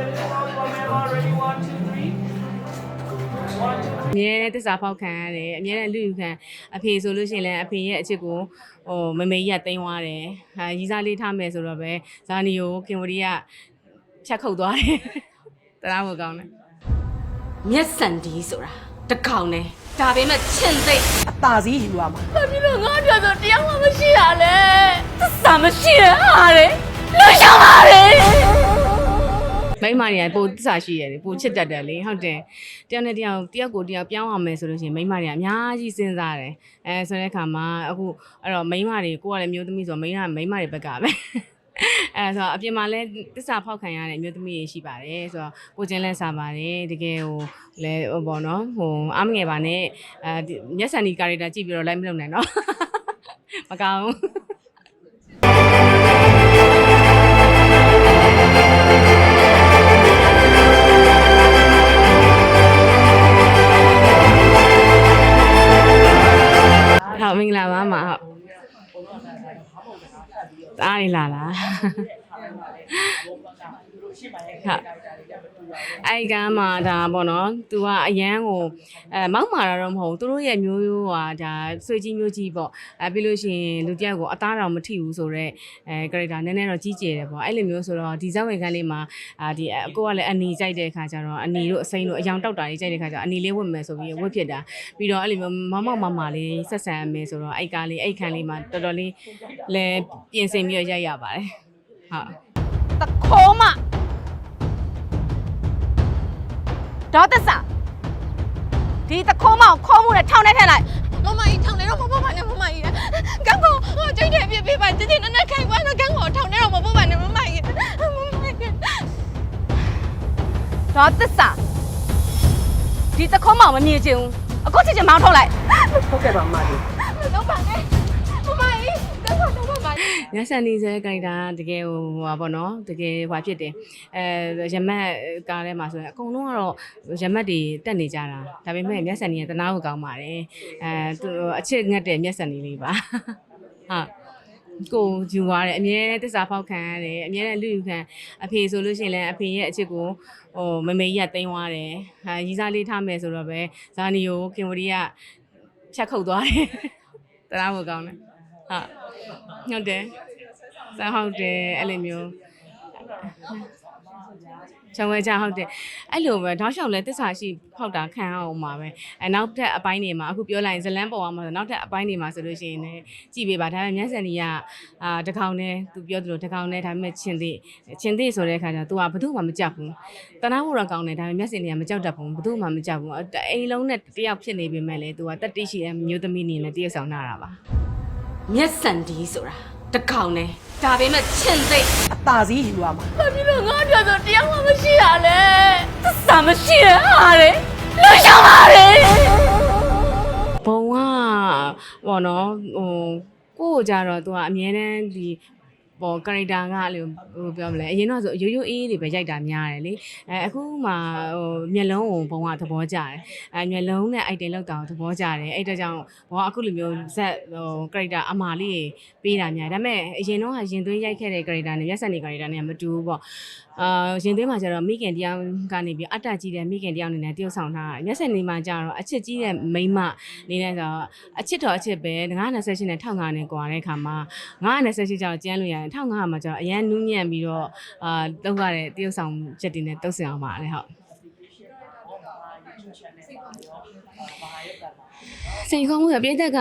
three. Set it down for me. Ready, one, two, three. One, two, အမြဲတမ်းသစ္စာဖောက်ခံရတယ်အမြဲတမ်းလူယူခံအဖေဆိုလို့ရှိရင်လည်းအဖေရဲ့အချစ်ကိုဟိုမမေကြီးကတိန်းသွားတယ်ဟာရီစားလေးထားမယ်ဆိုတော့ပဲဇာနီကိုခင်ဝရီကချက်ခုတ်သွားတယ်တရားမကောင်းတယ်မျက်စံဒီဆိုတာတကောင်နဲ့ဒါပေမဲ့ချင့်သိပ်အသာစီးယူရမှာဘာဖြစ်လို့ငါပြောဆိုတရားမှမရှိရလဲသစ္စာမရှိရဟာလေလူရှောင်ပါလေ မိမတွေကပိုသစ္စာရှိရတယ်ပိုချစ်တတ်တယ်လေဟုတ်တယ်တယောက်နဲ့တယောက်တယောက်ကိုတယောက်ပြောင်းအောင်မယ်ဆိုလို့ရှိရင်မိမတွေကအများကြီးစဉ်းစားတယ်အဲဆိုတဲ့အခါမှာအခုအဲ့တော့မိမတွေကိုကလည်းမျိုးသမီးဆိုတော့မိမမိမတွေဘက်ကပဲအဲဆိုတော့အပြင်မှာလည်းတစ္ဆာဖောက်ခံရတဲ့အမျိုးသမီးတွေရှိပါတယ်ဆိုတော့ကိုချင်းလဲစားပါတယ်တကယ်ဟိုလဲဟိုပေါ့နော်ဟိုအားမငယ်ပါနဲ့အဲဒီမျက်စံဒီကာရက်တာကြည့်ပြီးတော့လိုက်မလုပ်နိုင်တော့မကောင်း ဟုတ်မင်္ဂလာပါမဟုတ်တားရလာလား ဟုတ်အဲ့ကမ်းမှာဒါပေါ့နော်။ तू ကအရန်ကိုအဲမောက်မာတာတော့မဟုတ်ဘူး။သူတို့ရဲ့မျိုးရိုးဟာဒါဆွေကြီးမျိုးကြီးပေါ့။အဲပြီးလို့ရှိရင်လူတစ်ယောက်ကိုအသားတော်မထိဘူးဆိုတော့အဲ character နည်းနည်းတော့ကြီးကျယ်တယ်ပေါ့။အဲ့လိုမျိုးဆိုတော့ဒီဇက်ဝင်ခန်းလေးမှာအာဒီအကိုကလည်းအနီကြိုက်တဲ့ခါကျတော့အနီတို့အစိမ်းတို့အယောင်တောက်တာလေးကြိုက်တဲ့ခါကျတော့အနီလေးဝတ်မယ်ဆိုပြီးဝတ်ဖြစ်တာ။ပြီးတော့အဲ့လိုမျိုးမမောက်မမလေးဆက်ဆံမယ်ဆိုတော့အဲ့ကားလေးအဲ့ခန်းလေးမှာတော်တော်လေးလဲပြင်ဆင်ပြီးတော့ရိုက်ရပါတယ်။ဟုတ်တခိုးမ ဒေါသစာဒီတခိုးမကိုခေါ်မှုနဲ့ထောင်ထဲထည့်လိုက်မမကြီးထောင်နေတော့မပို့ပါနဲ့မမကြီးကန်းကိုဟိုကျိတ်တယ်ပြပြပါတတိနနခိုင်ကွာကန်းကိုထောင်နေတော့မပို့ပါနဲ့မမကြီးမမကြီးဒေါသစာဒီတခိုးမကိုမမြင်ချင်ဘူးအခုချစ်ချင်မောင်းထုတ်လိုက်ဟုတ်ကဲ့ပါမကြီးတော့ပါနဲ့မမကြီးကန်းကိုတော့ ပါညဆန်နေစဲကြိုက်တာတကယ်ဟိုဟဟာပေါ့နော်တကယ်ဟွာဖြစ်တယ်အဲရမက်ကားထဲမှာဆိုရင်အကုန်လုံးကတော့ရမက်တွေတက်နေကြတာဒါပေမဲ့မျက်စံကြီးကတနာကိုကောင်းပါတယ်အဲသူအချစ်ငတ်တဲ့မျက်စံကြီးလေးပါဟာကိုယူသွားတယ်အမြဲတမ်းတစ္ဆာဖောက်ခံရတယ်အမြဲတမ်းလူယူခံအဖေဆိုလို့ရှိရင်လည်းအဖေရဲ့အချစ်ကိုဟိုမမေကြီးကတိန်းသွားတယ်ဟာရီစားလေးထားမယ်ဆိုတော့ပဲဇာနီကိုခင်ဝရီကချက်ခုတ်သွားတယ်တရားကိုကောင်းတယ် ဟုတ်ဟုတ်တယ်စဟုတ်တယ်အဲ့လိုမျိုးချောင်းဝဲကြဟုတ်တယ်အဲ့လိုပဲတောက်လျှောက်လဲတစ္ဆာရှိဖောက်တာခံအောင်ပါပဲအဲနောက်ထပ်အပိုင်းတွေမှာအခုပြောလိုက်ရင်ဇလန်းပေါ်အောင်မှာဆိုနောက်ထပ်အပိုင်းတွေမှာဆိုလို့ရှိရင်လည်းကြည်ပေးပါဒါပေမဲ့မျက်စံကြီးကအာတကောင်နဲ့သူပြောသလိုတကောင်နဲ့ဒါပေမဲ့ချင်းသေးချင်းသေးဆိုတဲ့အခါကျတော့ तू ကဘယ်သူမှမကြောက်ဘူးတနာဖို့တော့ကောင်းတယ်ဒါပေမဲ့မျက်စံကြီးကမကြောက်တတ်ဘူးဘယ်သူမှမကြောက်ဘူးအိမ်လုံးနဲ့တယောက်ဖြစ်နေပေမဲ့လည်း तू ကတက်တိရှိတဲ့မျိုးသမီးနေနဲ့တယောက်ဆောင်လာတာပါ မျက်စံဒီဆိုတာတကောင်နဲ့ဒါပေမဲ့ချင်းသေးအသာစီးယူရမှာဘာဖြစ်လို့ငါပြောဆိုတရားမှမရှိရလဲသစ္စာမရှိရဟာလေလူရှောင်ပါလေဘုံကဘောနော်ဟိုကိုယ့်ကိုကြတော့ तू ကအမြဲတမ်းဒီ ပေါ် character ကအဲ့လိုဟိုပြောမလဲအရင်တော့ဆိုရိုးရိုးအေးအေးတွေပဲရိုက်တာများတယ်လေအဲအခုမှဟိုမျက်လုံးကိုဘုံကသဘောကျတယ်အဲမျက်လုံးနဲ့ item လောက်တာကိုသဘောကျတယ်အဲ့ဒါကြောင့်ဘုံကအခုလိုမျိုးဇက်ဟို character အမာလေးပေးတာများဒါပေမဲ့အရင်တော့ကရင်သွင်းရိုက်ခဲ့တဲ့ character နဲ့မျက်စက်နေ character နဲ့မတူဘူးပေါ့အာရင်သွေးမှာကျတော့မိခင်တယောက်ကနေပြီးအတ္တကြီးတဲ့မိခင်တယောက်အနေနဲ့တယောက်ဆောင်ထားတာမျက်စက်နေမှာကျတော့အချစ်ကြီးတဲ့မိန်းမနေနေဆိုတော့အချစ်တော်အချစ်ပဲ928နဲ့1500နဲ့ကွာတဲ့အခါမှာ928ကျတော့ကျန်းလို့ရတယ်1500မှာကျတော့အရန်နူးညံ့ပြီးတော့အာလောက်ရတဲ့တယောက်ဆောင်ချက်တွေနဲ့တုတ်ဆင်အောင်ပါလေဟုတ်စိန်ခေါ်မှုကပြည်သက်က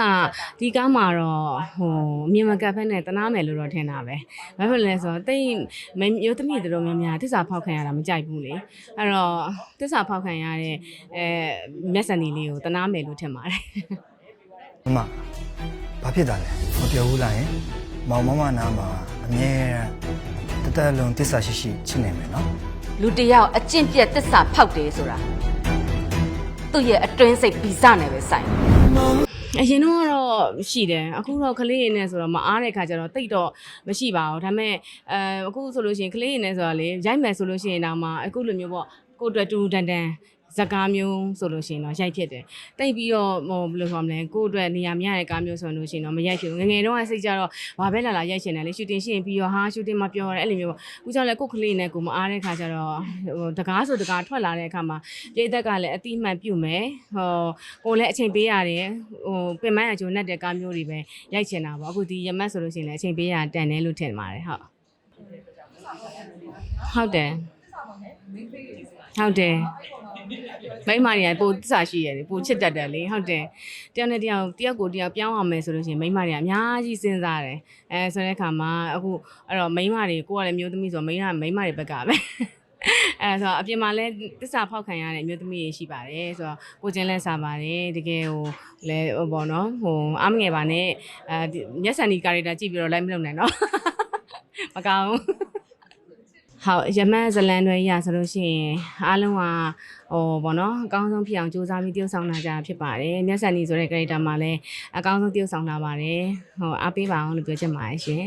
ဒီကားမှာတော့ဟိုအမြင်မကပ်ဖက်နဲ့တနာမယ်လို့တော့ထင်တာပဲဘာဖြစ်လဲဆိုတော့တိတ်မျိုးသမီးတို့များများတစ္ဆာဖောက်ခံရတာမကြိုက်ဘူးလေအဲ့တော့တစ္ဆာဖောက်ခံရတဲ့အဲမျက်စံလေးလေးကိုတနာမယ်လို့ထင်ပါတယ်မမဘာဖြစ်တာလဲမပြောဘူးလားယင်မောင်မမနာမှာ အမြဲတမ်းတသက်လုံးတစ္ဆာရှိရှိချစ်နေမယ်နော်လူတစ်ယောက်အကျင့်ပြတ်သစ္စာဖောက်တယ်ဆိုတာသူ့ရဲ့အတွင်းစိတ်ဗီဇနဲ့ပဲဆိုင်အရင်တော့ကတော့ရှိတယ်အခုတော့ကလေးရင်းနဲ့ဆိုတော့မအားတဲ့ခါကျတော့တိတ်တော့မရှိပါဘူးဒါပေမဲ့အဲအခုဆိုလို့ရှိရင်ကလေးရင်းနဲ့ဆိုတော့လေရိုက်မယ်ဆိုလို့ရှိရင်တော့မှအခုလိုမျိုးပေါ့ကိုယ့်အတွက်တူတူတန်တန် ဇက်ကားမျိုးဆိုလို့ရှိရင်တော့ရိုက်ဖြစ်တယ်တိတ်ပြီးတော့ဟိုဘယ်လိုခေါ်မလဲကိုယ့်အတွက်နေရာမရတဲ့ကားမျိုးဆိုလို့ရှိရင်တော့မရိုက်ဖြစ်ဘူးငယ်ငယ်တုန်းကစိတ်ကြတော့ဘာပဲလာလာရိုက်ချင်တယ်လေရှူတင်ရှိရင်ပြီးတော့ဟာရှူတင်မှာပြောရတယ်အဲ့လိုမျိုးပေါ့အခုကြောင့်လည်းကိုယ့်ကလေးနဲ့ကိုယ်မအားတဲ့ခါကျတော့ဟိုတကားဆိုတကားထွက်လာတဲ့အခါမှာပြည်သက်ကလည်းအတိအမှန်ပြုတ်မယ်ဟိုကိုယ်လည်းအချိန်ပေးရတယ်ဟိုပင်မအကျိုးနဲ့တဲ့ကားမျိုးတွေပဲရိုက်ချင်တာပေါ့အခုဒီရမတ်ဆိုလို့ရှိရင်လည်းအချိန်ပေးရတန်တယ်လို့ထင်ပါတယ်ဟုတ်ဟုတ်တယ်ဟုတ်တယ် မိန်းမတွေကပိုသစ္စာရှိရတယ်ပိုချစ်တတ်တယ်လေဟုတ်တယ်တယောက်နဲ့တယောက်တယောက်ကိုတယောက်ပြောင်းအောင်မယ်ဆိုလို့ရှိရင်မိန်းမတွေကအများကြီးစဉ်းစားတယ်အဲဆိုတဲ့အခါမှာအခုအဲ့တော့မိန်းမတွေကိုကလည်းမျိုးသမီးဆိုမိန်းကမိန်းမတွေဘက်ကပဲအဲဆိုတော့အပြင်မှာလည်းတစ္ဆာဖောက်ခံရတဲ့မျိုးသမီးတွေရှိပါတယ်ဆိုတော့ကိုချင်းလဲစားပါတယ်တကယ်ဟိုလဲဟိုပေါ့နော်ဟိုအားမငယ်ပါနဲ့အဲဒီမျက်စံဒီကာရက်တာကြည့်ပြီးတော့လိုက်မလုပ်နိုင်တော့မကောင်းဘူး ဟုတ်ရမန်ဇလန်တွေရဆိုလို့ရှိရင်အားလုံးကဟိုဗောနော်အကောင်းဆုံးဖြစ်အောင်စူးစမ်းပြီးတည်ဆောက်လာကြတာဖြစ်ပါတယ်မျက်စံနေဆိုတဲ့ character မှာလည်းအကောင်းဆုံးတည်ဆောက်လာပါတယ်ဟိုအားပေးပါအောင်လို့ပြောချင်ပါတယ်ရှင်